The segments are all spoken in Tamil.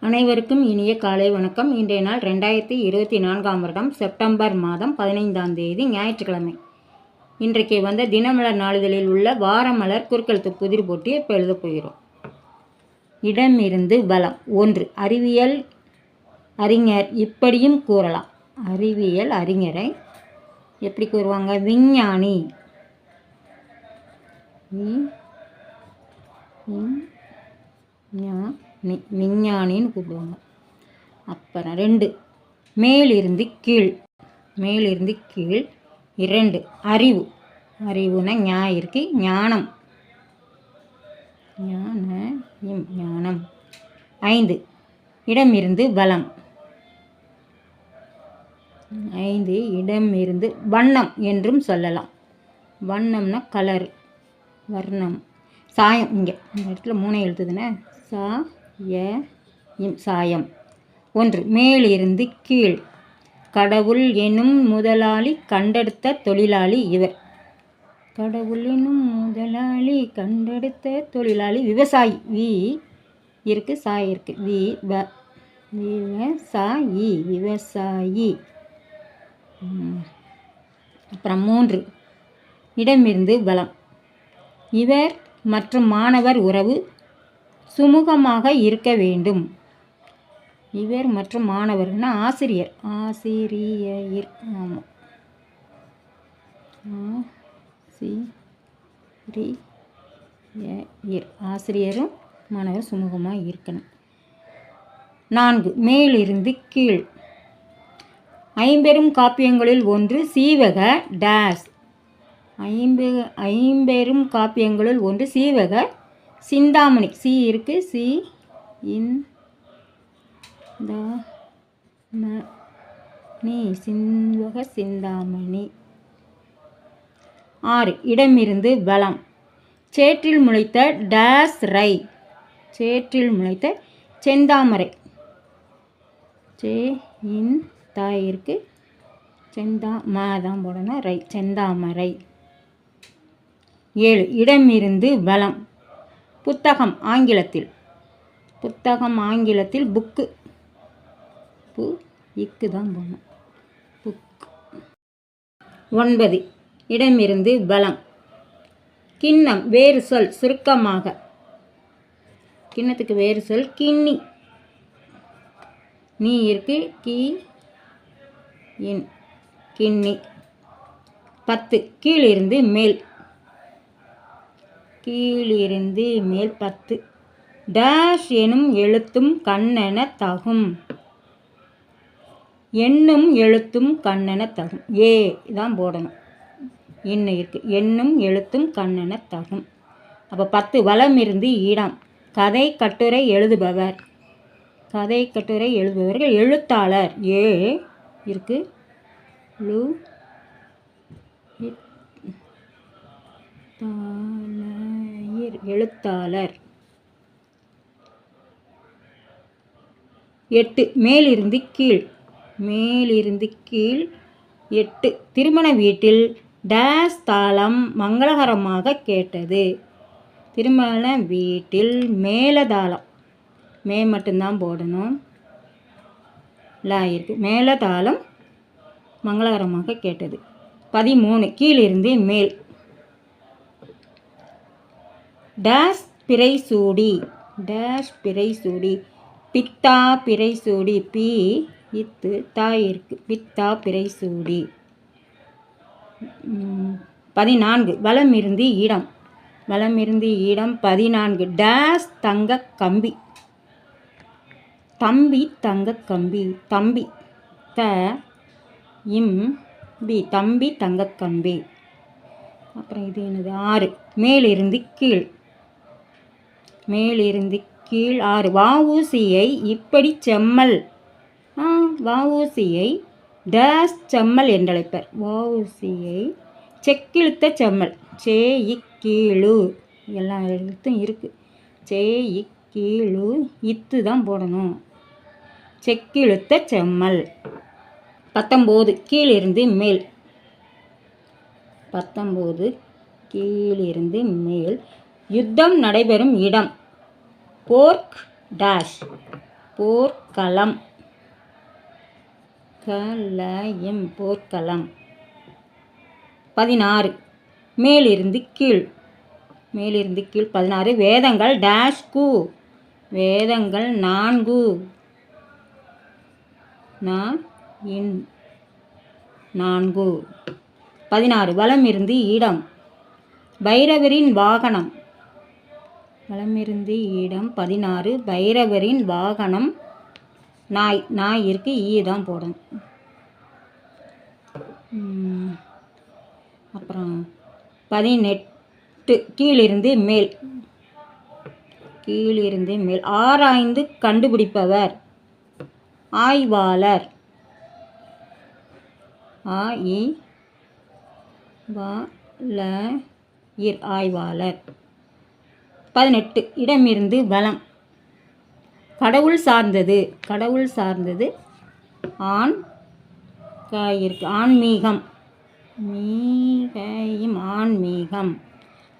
அனைவருக்கும் இனிய காலை வணக்கம். இன்றைய நாள் ரெண்டாயிரத்தி இருபத்தி நான்காம் வருடம் செப்டம்பர் மாதம் பதினைந்தாம் தேதி ஞாயிற்றுக்கிழமை. இன்றைக்கு வந்த தினமலர் நாளிதழில் உள்ள வாரமலர் குறுக்கெழுத்து புதிர் போட்டி இப்போ எழுதப் போகிறோம். இடமிருந்து பலம் ஒன்று அறிவியல் அறிஞர் இப்படியும் கூறலாம். அறிவியல் அறிஞரை எப்படி கூறுவாங்க? விஞ்ஞானி. வி- நி- விஞ்ஞானின்னு கூப்பிடுவாங்க. அப்புறம் ரெண்டு. மேலிருந்து கீழ். மேலிருந்து கீழ். இரண்டு. அறிவு. அறிவுனா ஞா இருக்கு ஞானம். ஞான ஞானம். ஐந்து. இடமிருந்து பலம் ஐந்து. இடமிருந்து வண்ணம் என்றும் சொல்லலாம். வண்ணம்னா கலர் வர்ணம். சாயம் இங்கே. இந்த இடத்துல மூணை எழுத்துதுன்னா சா ய இம் சாயம். ஒன்று மேலிருந்து கீழ். கடவுள் எனும் முதலாளி கண்டெடுத்த தொழிலாளி இவர். கடவுள் எனும் முதலாளி கண்டெடுத்த தொழிலாளி விவசாயி. வி இருக்கு சாய் இருக்கு. வி வ விவசாயி விவசாயி. அப்புறம் மூன்று இடமிருந்து பலம் இவர் மற்றும் மாணவர் உறவு. சுமூகமாக இருக்க வேண்டும். இவர் மற்றும் மாணவர்கள்னா ஆசிரியர். ஆசிரியர். ஆமாம் ஆசிரியர். ஆசிரியரும் மாணவர் சுமூகமாக இருக்கணும். நான்கு மேலிருந்து கீழ். ஐம்பெரும் காப்பியங்களில் ஒன்று சீவக டேஸ். ஐம்பெ ஐம்பெரும் காப்பியங்களுள் ஒன்று சீவக சிந்தாமணி. சி இருக்கு. சி இன் த நீ சின்வக சிந்தாமணி. ஆறு இடமிருந்து பலம் சேற்றில் முளைத்த டேஸ் ரை. சேற்றில் முளைத்த செந்தாமரை. சே இன் தாய் இருக்கு. செந்தா மா தான் போடணும். ரை செந்தாமரை. ஏழு இடமிருந்து பலம் புத்தகம் ஆங்கிலத்தில். புத்தகம் ஆங்கிலத்தில் புக்கு பு இக்கு தான் போகணும். புக் ஒன்பது. இடமிருந்து பலம் கிண்ணம் வேறு சொல் சுருக்கமாக. கிண்ணத்துக்கு வேறு சொல் கிண்ணி. நீ இருக்கு கி இன். கிண்ணி. பத்து. கீழிருந்து மேல். கீழிருந்து மேல் பத்து. டேஷ் எனும் எழுத்தும் கண்ணென தகும். எண்ணும் எழுத்தும் கண்ணென தகும். ஏ தான் போடணும். என்ன இருக்குது எண்ணும் எழுத்தும் கண்ணென தகும். அப்போ பத்து வளம் இருந்து இடம் கதை கட்டுரை எழுதுபவர். கதை கட்டுரை எழுதுபவர்கள் எழுத்தாளர் ஏ இருக்கு. லு எழுத்தாளர். எட்டு மேலிருந்து கீழ். மேலிருந்து கீழ் எட்டு. திருமண வீட்டில் டேஸ் தாளம் மங்களகரமாக கேட்டது. திருமண வீட்டில் மேலதாளம் மே மட்டும்தான் போடணும். லா இருக்கு. மேலதாளம் மங்களகரமாக கேட்டது. பதிமூணு கீழிருந்து மேல். டேஷ் பிறை சூடி டேஷ் பிறை சூடி பித்தா பிறை சூடி பி இத்து தாய் இருக்கு. பித்தா பிறை சூடி பதினான்கு. வலம் இருந்து இடம் வலம் இருந்து இடம் பதினான்கு. டேஷ் தங்க கம்பி. தம்பி தங்க கம்பி. தம்பி த இம் பி தம்பி தங்க கம்பி. அப்புறம் இது என்னது? ஆறு. மேலிருந்து கீழ். மேலிருந்து கீழ் ஆறு. வஉசியை இப்படி செம்மல். ஆ வஉசியை டேஸ் செம்மல் என்றழைப்பர். வஉசியை செக்கிழுத்த செம்மல். சே இக்கீழு எல்லா எழுத்தும் இருக்குது சே இக்கீழு இத்து தான் போடணும். செக்கிழுத்த செம்மல். பத்தொம்போது கீழிருந்து மேல். பத்தொம்போது கீழிருந்து மேல். யுத்தம் நடைபெறும் இடம். போர்க் டேஷ். போர்க்களம். கலயம். போர்க்களம். பதினாறு. மேலிருந்து கீழ். மேலிருந்து கீழ் பதினாறு. வேதங்கள் டேஷ் கு வேதங்கள் நான்கு. நான் இன் நான்கு. பதினாறு. வலமிருந்து இடம். பைரவரின் வாகனம். வலமிருந்து இடம் பதினாறு. பைரவரின் வாகனம் நாய் நாய் இருக்கு ஈ தான் போடணும் அப்புறம் பதினெட்டு. கீழிருந்து மேல். கீழிருந்து மேல். ஆராய்ந்து கண்டுபிடிப்பவர் ஆய்வாளர். ஆ இ வா ல இர் ஆய்வாளர். பதினெட்டு. இடமிருந்து பலம் கடவுள் சார்ந்தது. கடவுள் சார்ந்தது ஆண் இருக்கு ஆன்மீகம். மீகையும் ஆன்மீகம்.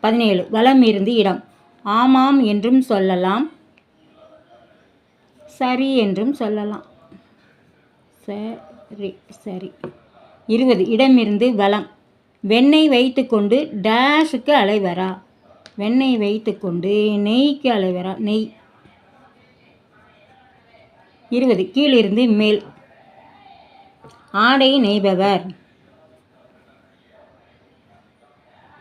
பதினேழு. வலம் இருந்து இடம். ஆமாம் என்றும் சொல்லலாம். சரி என்றும் சொல்லலாம். சரி சரி. இருபது. இடமிருந்து வலம் வெண்ணெய் வைத்துக்கொண்டு டேஷுக்கு அலைவரா? வெண்ணெய் வைத்துக்கொண்டு நெய்க்கு அலைவரா நெய். இருபது. கீழிருந்து மேல். ஆடை நெய்பவர்.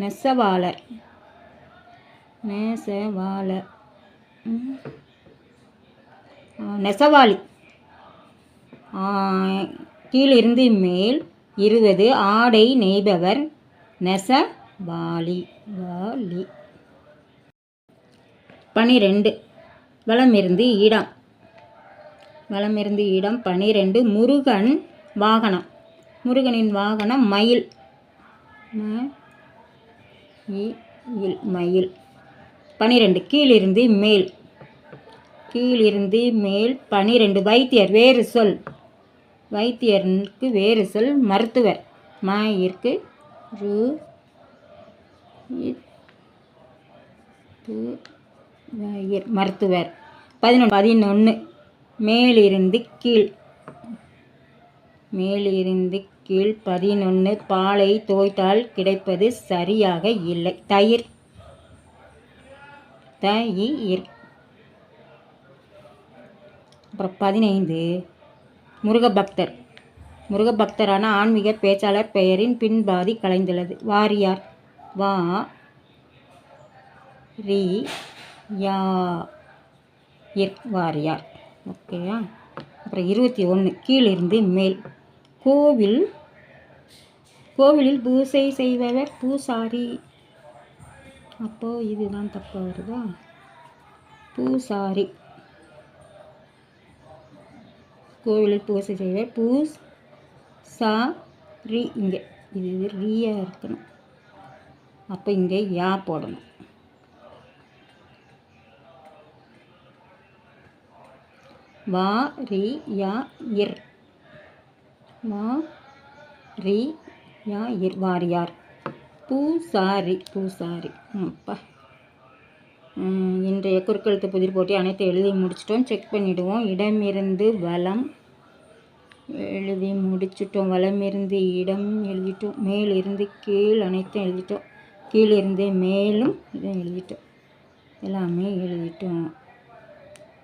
நெசவாளர். நெசவாளர் நெசவாளி. கீழிருந்து மேல். இருபது. ஆடை நெய்பவர். நெசவாளி. வாலி பனிரெண்டு. வலமிருந்து இடம். வலமிருந்து இடம் பனிரெண்டு. முருகன் வாகனம். முருகனின் வாகனம் மயில். இல் மயில். பனிரெண்டு. கீழிருந்து மேல். கீழிருந்து மேல் பனிரெண்டு. வைத்தியர் வேறு சொல். வைத்தியருக்கு வேறு சொல். மருத்துவர். மாயிற்கு ரு மருத்துவர். பதினொன்று பதினொன்று மேலிருந்து கீழ். மேலிருந்து கீழ் பதினொன்று பாலை தோய்த்தால் கிடைப்பது சரியாக இல்லை. தயிர். தயிர். அப்புறம் பதினைந்து முருகபக்தர். முருகபக்தரான ஆன்மீக பேச்சாளர் பெயரின் பின்பாதி கலைந்துள்ளது. வாரியார். வா ரி யா இர் வாரியார் ஓகேயா அப்புறம் இருபத்தி ஒன்று கீழிருந்து மேல். கோவில் கோவிலில் பூசை செய்பவர் பூசாரி. அப்போது இதுதான் தப்பாக வருதா? பூசாரி. கோவிலில் பூசை செய்வர் பூஸ் சா ரி இங்கே இது ரீயாக இருக்கணும். அப்போ இங்கே யா போடணும். வா ரி யா இர். வா ரி யா இர். வாரியார் பூசாரி பூசாரி அப்பா. இன்றைய குறுக்கெழுத்து புதிர் போட்டி அனைத்து எழுதி முடிச்சிட்டோம். செக் பண்ணிவிடுவோம் இடமிருந்து வலம் எழுதி முடிச்சிட்டோம். வலமிருந்து இடம் எழுதிட்டோம். மேலிருந்து கீழ் அனைத்தும் எழுதிட்டோம். கீழிருந்து மேலும் இதை எழுதிட்டோம். எல்லாமே எழுதிட்டோம்.